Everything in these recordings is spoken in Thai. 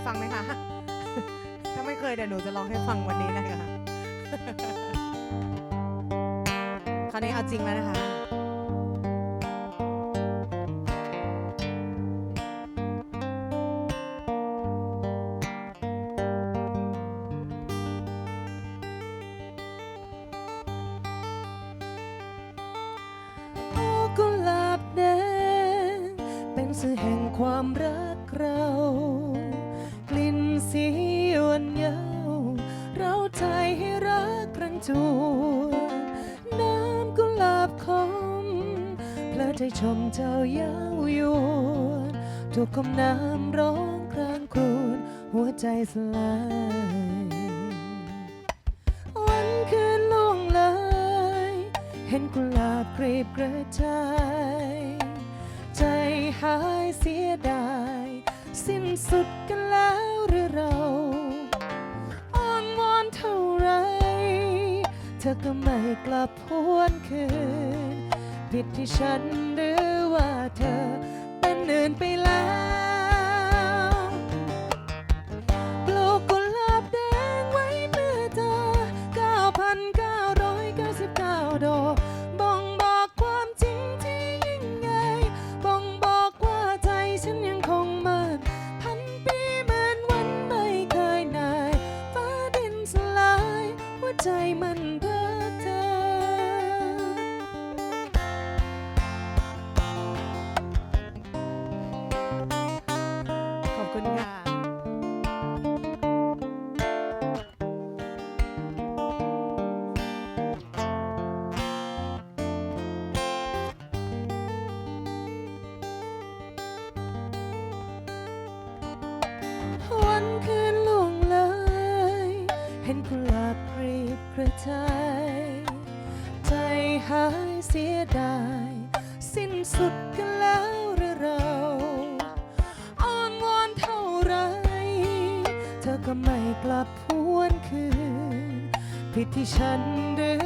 ยฟังไหมคะ ถ้าไม่เคยเดี๋ยวหนูจะร้องให้ฟังวันนี้นะคะ คราวนี้เอาจริงแล้วนะคะ ใจชมเจ้าเย้ายวนถูกคมน้ำร้องครางครวญหัวใจสลาย วันคืนล่วงเลยเห็นกุหลาบกรีบกระจายใจหายเสียดาย สิ้นสุดกันแล้วหรือเราอ้อนวอนเท่าไร เธอก็ไม่กลับพวนคืน ผิดที่ฉันหรือว่าเธอเป็นอื่นไปแล้วปลูกกุหลาบแดงไว้เพื่อเธอ 9,999ดอกบ่งบอกความจริงที่ยิ่งใหญ่บ่งบอกว่าใจฉันยังคงมั่นพันปีเหมือนวันไม่เคยนายฟ้าดินสลายหัวใจมันเายเสียดาย สิ้นสุดกันแล้วหรือเราอ้อนวอนเท่าไร เธอก็ไม่กลับพวนคืนผิดที่ฉันหรือ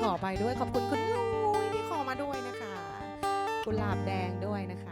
ขอไปด้วยขอบคุณคุณลุยที่ขอมาด้วยนะคะ กุหลาบแดงด้วยนะคะ